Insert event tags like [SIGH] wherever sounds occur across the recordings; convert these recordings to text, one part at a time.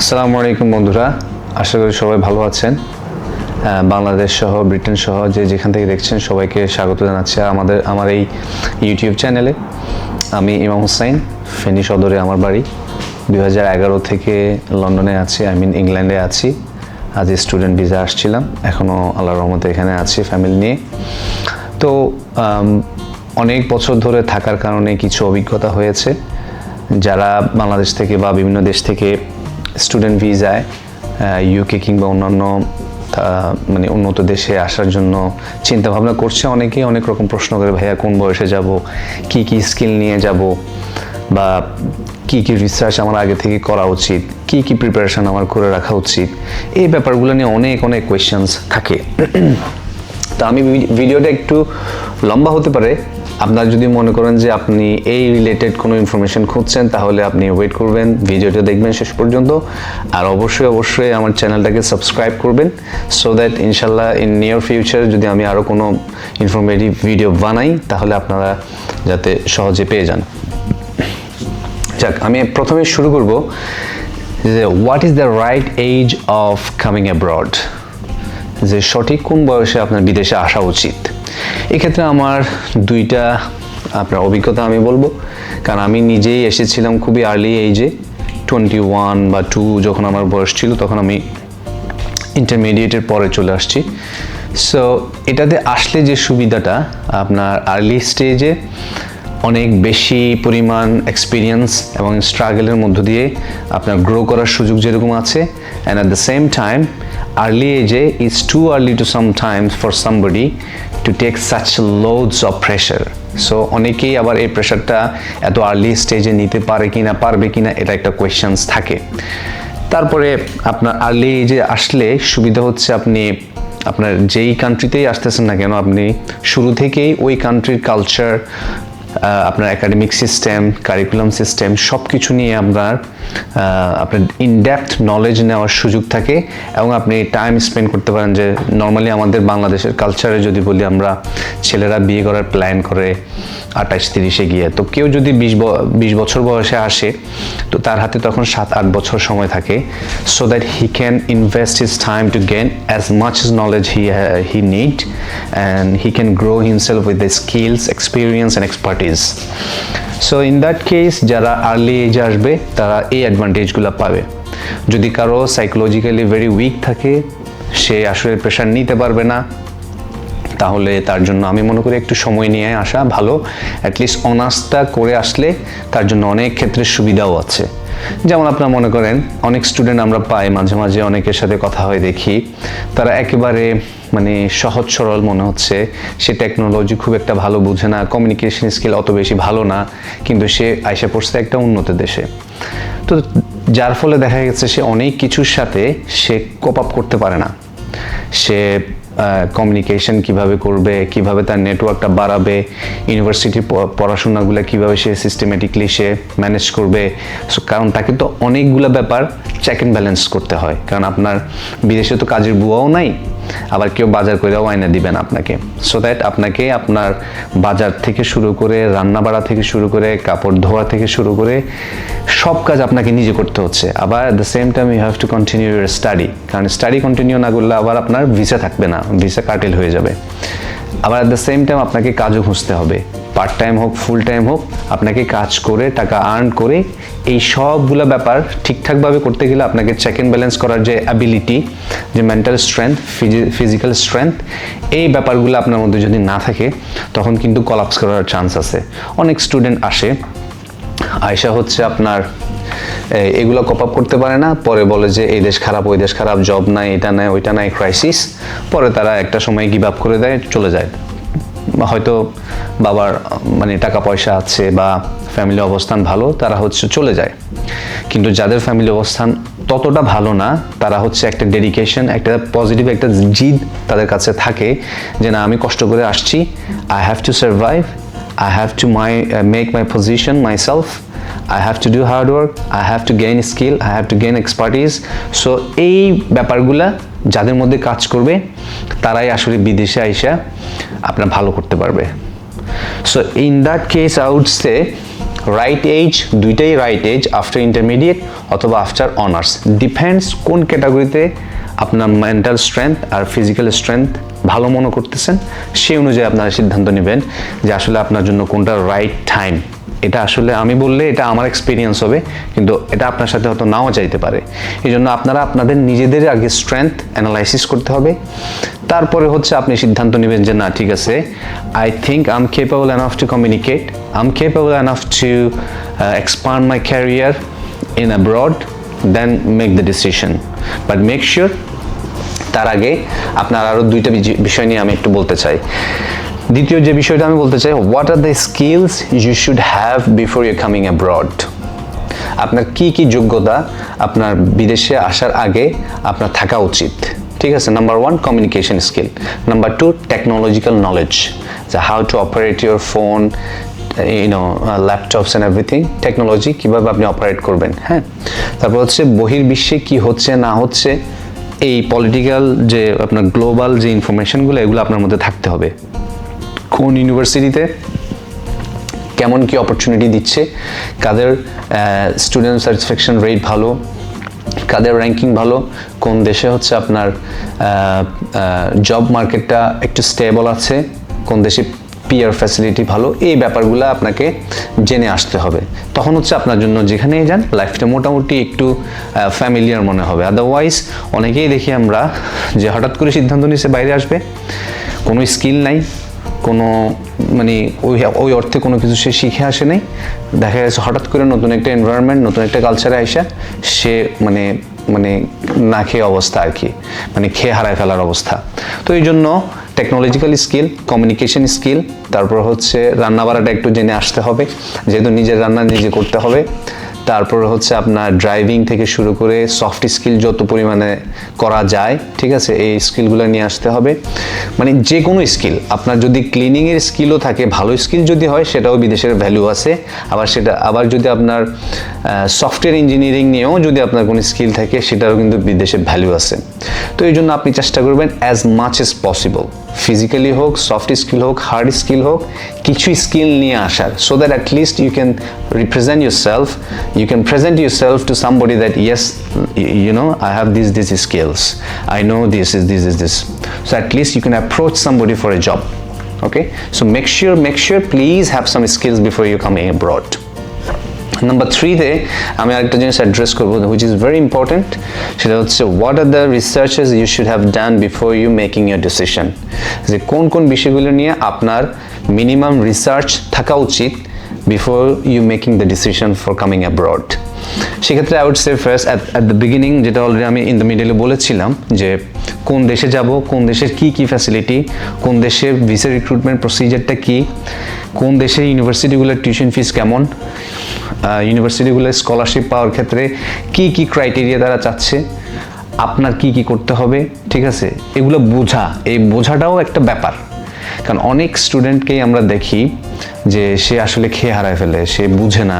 আসসালামু আলাইকুম বন্ধুরা, আশা করি সবাই ভালো আছেন। বাংলাদেশ সহ, ব্রিটেন সহ, যে যেখান থেকে দেখছেন সবাইকে স্বাগত জানাচ্ছি আমাদের, আমার এই ইউটিউব চ্যানেলে। আমি ইমাম হুসাইন, ফেনী সদরে আমার বাড়ি। দু হাজার এগারো থেকে লন্ডনে আছি, আই মিন ইংল্যান্ডে আছি। আজ স্টুডেন্ট ভিসা আসছিলাম এখনও আল্লাহ রহমতে এখানে আছি, ফ্যামিলি নিয়ে। তো অনেক বছর ধরে থাকার কারণে কিছু অভিজ্ঞতা হয়েছে। যারা বাংলাদেশ থেকে বা বিভিন্ন দেশ থেকে স্টুডেন্ট ভিসায় ইউকে কিংবা অন্যান্য মানে উন্নত দেশে আসার জন্য চিন্তা ভাবনা করছে অনেকেই, অনেক রকম প্রশ্ন করে, ভাইয়া, কোন বয়সে যাব? কি কি স্কিল নিয়ে যাব? বা কি কি রিসার্চ আমার আগে থেকে করা উচিত? কি কি প্রিপারেশন আমার করে রাখা উচিত? এই ব্যাপারগুলো নিয়ে অনেক অনেক কোয়েশ্চেন্স থাকে। [CLEARS THROAT] তা আমি ভিডিওটা একটু লম্বা হতে পারে আপনার যদি মনে করেন যে আপনি এই রিলেটেড কোনো ইনফরমেশন খুঁজছেন, তাহলে আপনি ওয়েট করবেন, ভিডিওটা দেখবেন শেষ পর্যন্ত। আর অবশ্যই অবশ্যই আমার চ্যানেলটাকে সাবস্ক্রাইব করবেন সো দ্যাট ইনশাল্লাহ ইন নিয়ার ফিউচার যদি আমি আরও কোনো ইনফরমেটিভ ভিডিও বানাই, তাহলে আপনারা যাতে সহজে পেয়ে যান। যাক, আমি প্রথমে শুরু করব যে what is the right age of coming abroad যে সঠিক কোন বয়সে আপনার বিদেশে আসা উচিত? এক্ষেত্রে আমার দুইটা, আপনার অভিজ্ঞতা আমি বলব। কারণ আমি নিজেই এসেছিলাম খুবই আর্লি এইজে টোয়েন্টি ওয়ান বা টু যখন আমার বয়স ছিল, তখন আমি ইন্টারমিডিয়েটের পরে চলে আসছি। সো এটাতে আসলে যে সুবিধাটা, আপনার আর্লি স্টেজে অনেক বেশি পরিমাণ এক্সপিরিয়েন্স এবং স্ট্রাগলের মধ্য দিয়ে আপনার গ্রো করার সুযোগ যেরকম আছে and at the same time early এজে is too early to sometimes for somebody to take such loads of pressure so অনেকেই আবার এই প্রেশারটা এত আর্লি স্টেজে নিতে পারে কি না, পারবে কি না, এটা একটা কোয়েশ্চেন্স থাকে। তারপরে আপনার আর্লি এজে আসলে সুবিধা হচ্ছে আপনি, আপনার যেই কান্ট্রিতেই আসতেছেন না কেন, আপনি শুরু থেকেই ওই কান্ট্রির কালচার আপনার একাডেমিক সিস্টেম কারিকুলাম সিস্টেম সব কিছু নিয়ে আপনার আপনার ইনডেপথ নলেজ নেওয়ার সুযোগ থাকে এবং আপনি টাইম স্পেন্ড করতে পারেন যে নর্মালি আমাদের বাংলাদেশের কালচারে যদি বলি আমরা, ছেলেরা বিয়ে করার প্ল্যান করে আঠাশ, তিরিশে গিয়ে। তো কেউ যদি বিশ বিশ বছর বয়সে আসে, তো তার হাতে তখন সাত, আট বছর সময় থাকে। So that he can invest his time to gain as much knowledge he he need and he can grow himself with the skills experience and expertise so in that case যারা আর্লি এজে আসবে, তারা এই অ্যাডভান্টেজগুলো পাবে। যদি কারও psychologically very weak থাকে, সে আসলে প্রেশার নিতে পারবে না। তাহলে তার জন্য আমি মনে করি একটু সময় নিয়ে আসা ভালো। অ্যাটলিস্ট অনার্সটা করে আসলে তার জন্য অনেক ক্ষেত্রে সুবিধাও আছে। যেমন আপনারা মনে করেন, অনেক স্টুডেন্ট আমরা পাই, মাঝে মাঝে অনেকের সাথে কথা হয় দেখি। তারা একেবারে মানে সহজ সরল মনে হচ্ছে, সে টেকনোলজি খুব একটা ভালো বুঝে না কমিউনিকেশন স্কিল অত বেশি ভালো না, কিন্তু সে আইসা পড়ছে একটা উন্নত দেশে। তো যার ফলে দেখা গেছে সে অনেক কিছুর সাথে সে কোপ আপ করতে পারে না। সে কমিউনিকেশন কীভাবে করবে, কীভাবে তার নেটওয়ার্কটা বাড়াবে ইউনিভার্সিটির পড়াশোনাগুলো কীভাবে সে সিস্টেমেটিকলি সে ম্যানেজ করবে। কারণ তাকে তো অনেকগুলো ব্যাপার চেক অ্যান্ড ব্যালেন্স করতে হয়। কারণ আপনার বিদেশে তো কাজের বুয়াও নাই আবার কেউ বাজার করেও আয়না দিবেন আপনাকে। সো দ্যাট আপনাকে আপনার বাজার থেকে শুরু করে রান্না বাড়া থেকে শুরু করে, কাপড় ধোয়া থেকে শুরু করে, সব কাজ আপনাকে নিজে করতে হচ্ছে। আবার at the same time you have to continue your study কারণ স্টাডি কন্টিনিউ না করলে আবার আপনার ভিসা থাকবে না। ভিসা কাটেল হয়ে যাবে। আবার অ্যাট দ্য সেম টাইম আপনাকে কাজও খুঁজতে হবে। পার্ট টাইম হোক ফুল টাইম হোক, আপনাকে কাজ করে, টাকা আর্ন করে, এই সবগুলো ব্যাপার ঠিকঠাকভাবে করতে গেলে আপনাকে চেক অ্যান্ড ব্যালেন্স করার যে অ্যাবিলিটি যে মেন্টাল স্ট্রেংথ ফিজিক্যাল স্ট্রেংথ এই ব্যাপারগুলো আপনার মধ্যে যদি না থাকে, তখন কিন্তু কলাপস করার চান্স আছে। অনেক স্টুডেন্ট আসে। আয়সা হচ্ছে আপনার এগুলো কপ আপ করতে পারে না। পরে বলে যে, এই দেশ খারাপ, ওই দেশ খারাপ জব নাই, এটা নাই, ওইটা নাই ক্রাইসিস পরে তারা একটা সময় গিভ আপ করে দেয়, চলে যায়। হয়তো বাবার মানে টাকা পয়সা আছে বা ফ্যামিলি অবস্থান ভালো, তারা হচ্ছে চলে যায়। কিন্তু যাদের ফ্যামিলি অবস্থান ততটা ভালো না, তারা হচ্ছে একটা ডেডিকেশন একটা পজিটিভ একটা জিদ তাদের কাছে থাকে যে, না, আমি কষ্ট করে আসছি। I have to survive I have to my make my position position myself. I have to do hard work I have to gain skill I have to gain expertise. So, এই ব্যাপারগুলা যাদের মধ্যে কাজ করবে, তারাই আসলে বিদেশে আইসা আপনার ভালো করতে পারবে। So in that case I would say right age দুইটাই রাইট এজ আফটার ইন্টারমিডিয়েট অথবা আফটার অনার্স ডিপেন্ডস কোন ক্যাটাগরিতে আপনার মেন্টাল স্ট্রেংথ আর ফিজিক্যাল স্ট্রেংথ ভালো মনে করতেছেন, সেই অনুযায়ী আপনারা সিদ্ধান্ত নেবেন যে আসলে আপনার জন্য কোনটা রাইট টাইম এটা আসলে আমি বললে এটা আমার এক্সপিরিয়েন্স হবে, কিন্তু এটা আপনার সাথে হয়তো নাও চাইতে পারে। এই জন্য আপনারা আপনাদের নিজেদের আগে স্ট্রেংথ অ্যানালাইসিস করতে হবে। তারপরে হচ্ছে আপনি সিদ্ধান্ত নেবেন যে না, ঠিক আছে I think I am capable enough to communicate I am capable enough to expand my career in abroad then make the decision but make sure তার আগে আপনার আরও দুইটা বিষয় নিয়ে আমি একটু বলতে চাই। দ্বিতীয় যে বিষয়টা আমি বলতে চাই what are the skills you should have before you coming abroad আপনার কি কি যোগ্যতা আপনার বিদেশে আসার আগে আপনার থাকা উচিত? ঠিক আছে number one communication skill number two technological knowledge যে how to operate your phone you know laptops and everything technology কীভাবে আপনি অপারেট করবেন হ্যাঁ? তারপর হচ্ছে বহির্বিশ্বে কি হচ্ছে, না হচ্ছে, এই পলিটিক্যাল যে আপনার গ্লোবাল যে ইনফরমেশনগুলো এগুলো আপনার মধ্যে থাকতে হবে। কোন ইউনিভার্সিটিতে কেমন কি অপরচুনিটি দিচ্ছে, কাদের স্টুডেন্ট স্যাটিসফ্যাকশন রেট ভালো, কাদের র্যাঙ্কিং ভালো, কোন দেশে হচ্ছে আপনার জব মার্কেটটা একটু স্টেবল আছে, কোন দেশে পিয়ার ফ্যাসিলিটি ভালো, এই ব্যাপারগুলো আপনাকে জেনে আসতে হবে। তখন হচ্ছে আপনার জন্য যেখানেই যান লাইফটা মোটামুটি একটু ফ্যামিলিয়ার মনে হবে। আদারওয়াইজ অনেকেই দেখি আমরা যে হঠাৎ করে সিদ্ধান্ত নিচ্ছে বাইরে আসবে, কোনো স্কিল নাই কোনো মানে ওই ওই অর্থে কোনো কিছু সে শিখে আসে নাই। দেখা গেছে হঠাৎ করে নতুন একটা এনভায়রনমেন্ট নতুন একটা কালচারে আইসা সে মানে মানে না খেয়ে অবস্থা আর কি মানে খেয়ে হারায় ফেলার অবস্থা। তো এই জন্য টেকনোলজিক্যাল স্কিল কমিউনিকেশন স্কিল তারপর হচ্ছে রান্না বাড়াটা একটু জেনে আসতে হবে। যেহেতু নিজের রান্না নিজে করতে হবে। তারপর হচ্ছে আপনার ড্রাইভিং থেকে শুরু করে সফট স্কিল যত পরিমাণে করা যায়, ঠিক আছে, এই স্কিলগুলো নিয়ে আসতে হবে। মানে যে কোনো স্কিল আপনার যদি ক্লিনিংয়ের স্কিলও থাকে, ভালো স্কিল যদি হয়, সেটাও বিদেশের ভ্যালু আছে। আবার সেটা, আবার যদি আপনার সফটওয়্যার ইঞ্জিনিয়ারিং নিয়েও যদি আপনার কোনো স্কিল থাকে, সেটারও কিন্তু বিদেশে ভ্যালু আছে। তো এই জন্য আপনি চেষ্টা করবেন as much as possible physically হোক সফট স্কিল হোক হার্ড স্কিল হোক, কিছু স্কিল নিয়ে আসার। So that at least you can represent yourself you can present yourself to somebody that yes you know i have these these skills i know this is this is this so at least you can approach somebody for a job okay so make sure make sure please have some skills before you coming abroad number থ্রিতে আমি আরেকটা জিনিস address করব which is very important সেটা হচ্ছে what are the researches you should have done before you making your decision যে কোন কোন বিষয়গুলো নিয়ে আপনার মিনিমাম রিসার্চ থাকা উচিত before you making the decision for coming abroad সেক্ষেত্রে I would say first at the beginning যেটা অলরেডি আমি ইন দ্য মিডলে বলেছিলাম, যে কোন দেশে যাব, কোন দেশের কি কি ফ্যাসিলিটি কোন দেশের ভিসা রিক্রুটমেন্ট প্রসিজারটা কি, কোন দেশের ইউনিভার্সিটিগুলোর টিউশন ফিস কেমন ইউনিভার্সিটিগুলোর স্কলারশিপ পাওয়ার ক্ষেত্রে কি কি ক্রাইটেরিয়া তারা চাচ্ছে, আপনার কি কি করতে হবে, ঠিক আছে? এগুলো বোঝা, এই বোঝাটাও একটা ব্যাপার। কারণ অনেক স্টুডেন্টকেই আমরা দেখি যে সে আসলে খেয়ে হারায় ফেলে, সে বুঝে না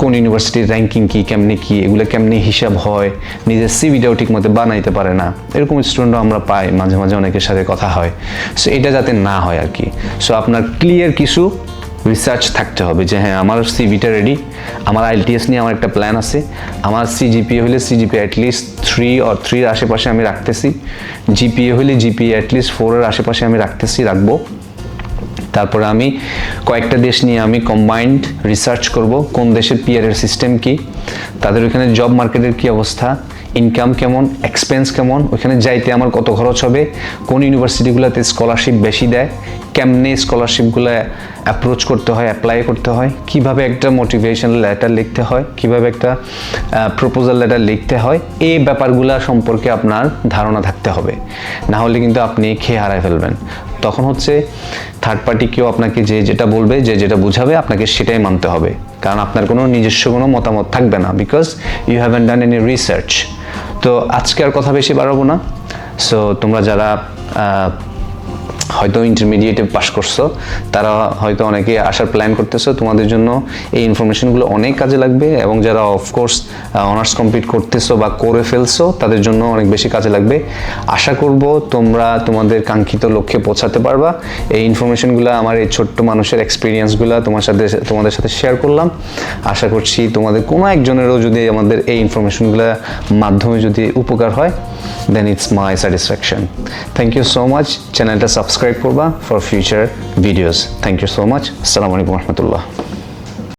কোন ইউনিভার্সিটির র্যাঙ্কিং কী, কেমনি কি, এগুলো কেমনি হিসাব হয়, নিজের সিভিটাও ঠিক মতো বানাইতে পারে না। এরকম স্টুডেন্টও আমরা পাই, মাঝে মাঝে অনেকের সাথে কথা হয়। সো এটা যাতে না হয় আর কি। সো আপনার ক্লিয়ার কিছু রিসার্চ থাকতে হবে যে হ্যাঁ আমার সিভিটা রেডি আমার আইএলটিএস নিয়ে আমার একটা প্ল্যান আছে, আমার সিজিপিএ হলে সিজিপিএ অ্যাটলিস্ট থ্রি অর থ্রির আশেপাশে আমি রাখতেছি জিপিএ হলে জিপিএ অ্যাটলিস্ট ফোরের আশেপাশে আমি রাখতেছি, রাখব। তারপরে আমি কয়েকটা দেশ নিয়ে আমি কম্বাইন্ড রিসার্চ করব, কোন দেশের পিয়ারের সিস্টেম কি, তাদের ওখানে জব মার্কেটের কি অবস্থা ইনকাম কেমন এক্সপেন্স কেমন, ওখানে যাইতে আমার কত খরচ হবে, কোন ইউনিভার্সিটিগুলোতে স্কলারশিপ বেশি দেয় কেমনে স্কলারশিপগুলো অ্যাপ্রোচ করতে হয় অ্যাপ্লাই করতে হয়, কীভাবে একটা মোটিভেশন লেটার লিখতে হয়, কীভাবে একটা প্রপোজাল লেটার লিখতে হয়, এই ব্যাপারগুলো সম্পর্কে আপনার ধারণা থাকতে হবে। না হলে কিন্তু আপনি খেয়ে হারায় ফেলবেন। তখন হচ্ছে থার্ড পার্টি কেউ আপনাকে যে যেটা বলবে, যে যেটা বুঝাবে, আপনাকে সেটাই মানতে হবে। কারণ আপনার কোনো নিজস্ব কোনো মতামত থাকবে না because you haven't done any research তো আজকে আর কথা বেশি বাড়াবো না। সো তোমরা যারা হয়তো ইন্টারমিডিয়েটে পাশ করছ। তারা হয়তো অনেকে আসার প্ল্যান করতেছো। তোমাদের জন্য এই ইনফরমেশনগুলো অনেক কাজে লাগবে এবং যারা অফকোর্স অনার্স কমপ্লিট করতেছো বা করে ফেলছো, তাদের জন্য অনেক বেশি কাজে লাগবে। আশা করব তোমরা তোমাদের কাঙ্ক্ষিত লক্ষ্যে পৌঁছাতে পারবা। এই ইনফরমেশনগুলো আমার এই ছোট্ট মানুষের এক্সপিরিয়েন্সগুলো তোমার সাথে, তোমাদের সাথে শেয়ার করলাম। আশা করছি তোমাদের কোনো একজনেরও যদি আমাদের এই ইনফরমেশনগুলো মাধ্যমে যদি উপকার হয় then it's my satisfaction thank you so much চ্যানেলটা সাবস্ক্রাইব করবা for future videos thank you so much আসসালামু আলাইকুম রহমতুল্লাহ